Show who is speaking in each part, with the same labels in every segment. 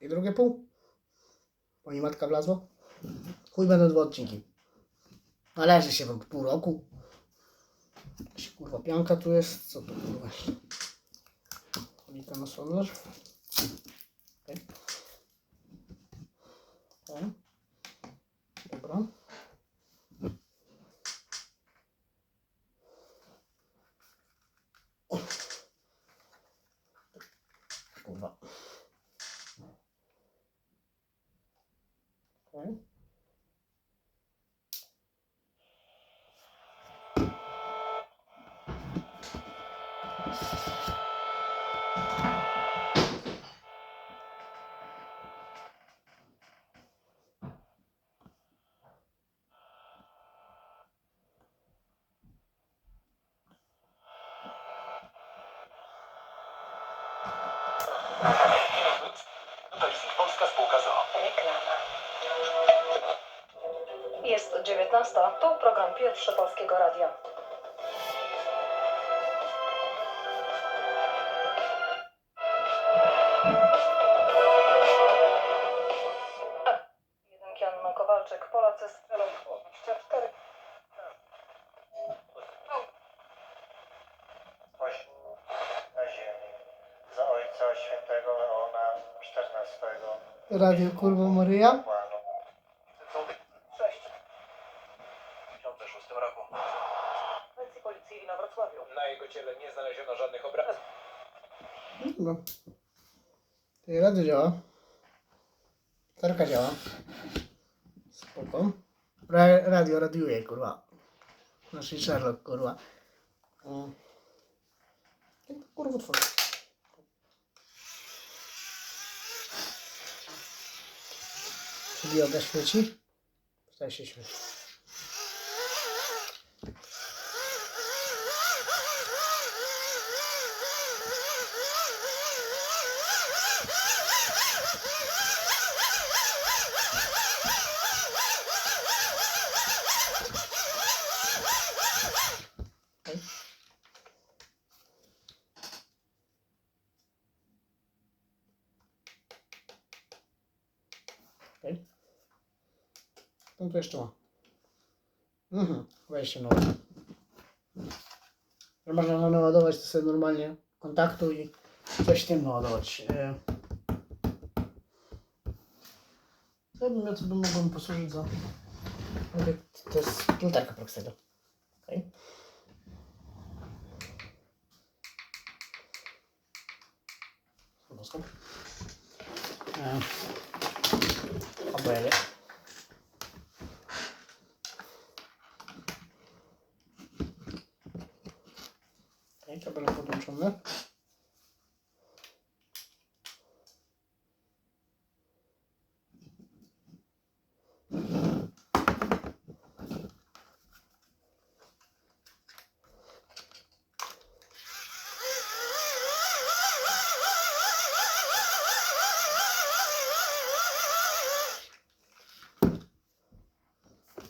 Speaker 1: I drugie pół. Pani matka wlazła. Chuj będą dwa odcinki. Należy się wam pół roku. Jakaś kurwa pianka tu jest. Co to kurwa? Olika na sondaż. Okej. Okay. Dobra. Kurwa. Okay.
Speaker 2: Jest 19. Tu program pierwszy Polskiego Radia.
Speaker 1: Radio kurwa Maryja.
Speaker 3: planu.
Speaker 4: 6. W 2006 roku.
Speaker 2: Wersji policyjnej na Wrocławiu.
Speaker 4: Na jego ciele nie znaleziono żadnych obrazów.
Speaker 1: No. Ty radio działa. Tarka działa. Spoko. Ra radio radiuje, kurwa. Znaczy Sherlock, kurwa. Mm. Jak to kurwa tworzy? Czy dioda świeci? Zdaje się świeci. Okej. No to jeszcze ma. Mhm, wejście nowe. Że można naładować to sobie normalnie kontaktu i coś tym naładować. E, Co bym ja co bym mogłem posłużyć za... Mówię, To jest filterka Proxego. Okej. Okay. E, Obejdzie. Okej, kabel podłączony.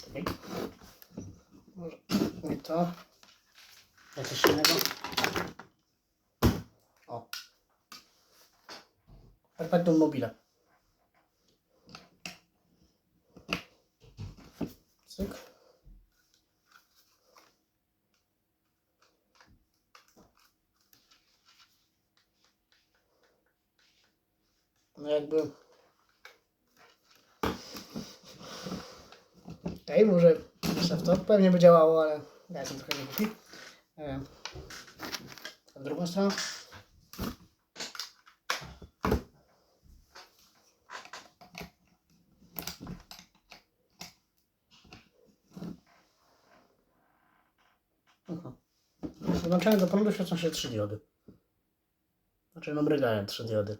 Speaker 1: Okej. Może nie to. Ja coś innego. O. Perpetuum mobile. Cyk. No jakby... Okej, może jeszcze w to pewnie by działało, ale ja jestem trochę niegłupi. E, a drugą stroną. Aha. Podłączenie do prądu świecą się trzy diody. Znaczy no mrygają trzy diody.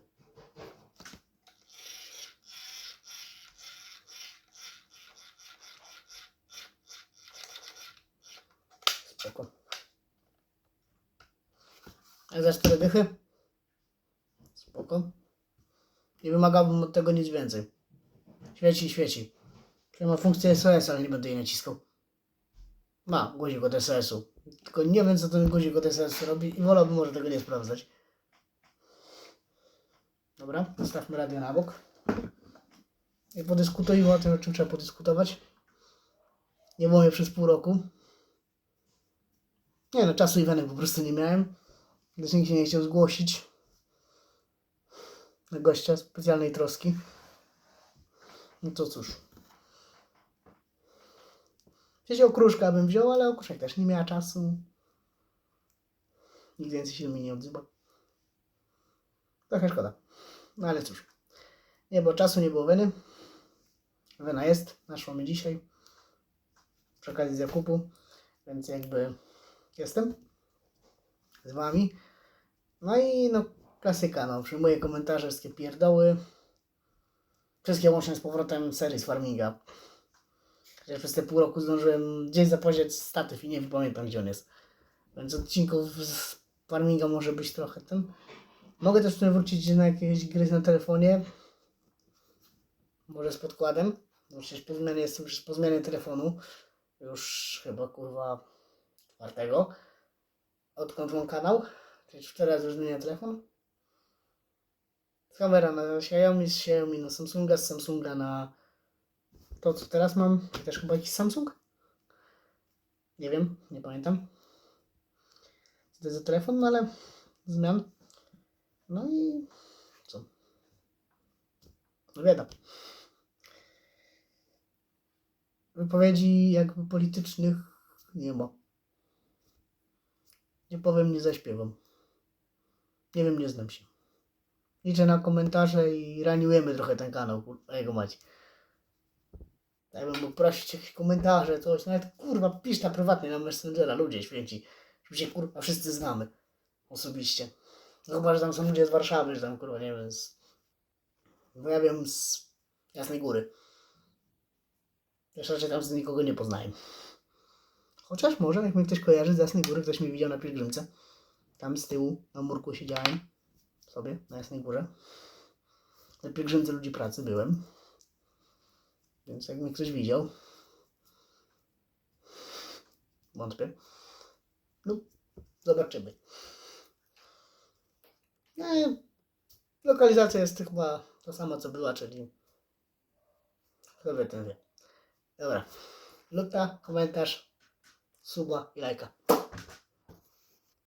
Speaker 1: Spoko. Za cztery dychy? Spoko. Nie wymagałbym od tego nic więcej. Świeci, świeci. Przecież ma funkcję SOS, ale nie będę jej naciskał. Ma guzik od SOS-u. Tylko nie wiem, co ten guzik od SOS robi i wolałbym może tego nie sprawdzać. Dobra, zostawmy radio na bok. I podyskutujmy o tym, o czym trzeba podyskutować. Nie mnie przez pół roku. Nie no, czasu Iwanek po prostu nie miałem. Gdyż nikt się nie chciał zgłosić. Na gościa specjalnej troski. No to cóż. Wziął okruszka bym wziął, ale okruszek też nie miała czasu. Nikt więcej się do nie odzywa. Trochę szkoda. No ale cóż. Nie, bo czasu nie było weny. Wena jest. Naszła mi dzisiaj. Przy okazji zakupu. Więc jakby jestem z wami. No i no klasyka, no. Przyjmuję komentarze, wszystkie pierdoły. Wszystkie łącznie z powrotem serii z Farminga. Ja przez te pół roku zdążyłem gdzieś zapowiedzieć statyw i nie pamiętam gdzie on jest. Więc odcinków z Farminga może być trochę ten. Mogę też wrócić na jakieś gry na telefonie. Może z podkładem. Bo przecież po zmianie jestem już po zmianie telefonu. Już chyba kurwa czwartego. Odkąd mam kanał. Czyli cztery razy już zmieniam telefon. Kamera na Xiaomi, z Xiaomi na Samsunga, z Samsunga na to co teraz mam. Też chyba jakiś Samsung? Nie wiem, nie pamiętam. Co to jest za telefon, no ale zmian. No i co? No wiadomo. Wypowiedzi jakby politycznych nie ma. Nie powiem, nie zaśpiewam. Nie wiem, nie znam się. Liczę na komentarze i raniujemy trochę ten kanał, kurwa, jego macie. Ja bym mógł prosić jakieś komentarze, coś, nawet kurwa pisz na prywatnie na Messengera, ludzie święci, żeby się kurwa wszyscy znamy osobiście. No chyba, że tam są ludzie z Warszawy, że tam kurwa, nie wiem, z... Bo ja wiem z Jasnej Góry. Jeszcze raczej tam z nikogo nie poznałem. Chociaż może, jak mnie ktoś kojarzy z Jasnej Góry, ktoś mnie widział na pielgrzymce. Tam z tyłu na murku siedziałem sobie na Jasnej Górze. Na pielgrzymce ludzi pracy byłem. Więc jak mnie ktoś widział, wątpię. No, zobaczymy. No, i lokalizacja jest chyba ta sama co była, czyli kto wie, ten wie. Dobra. Luta, komentarz, suba i lajka.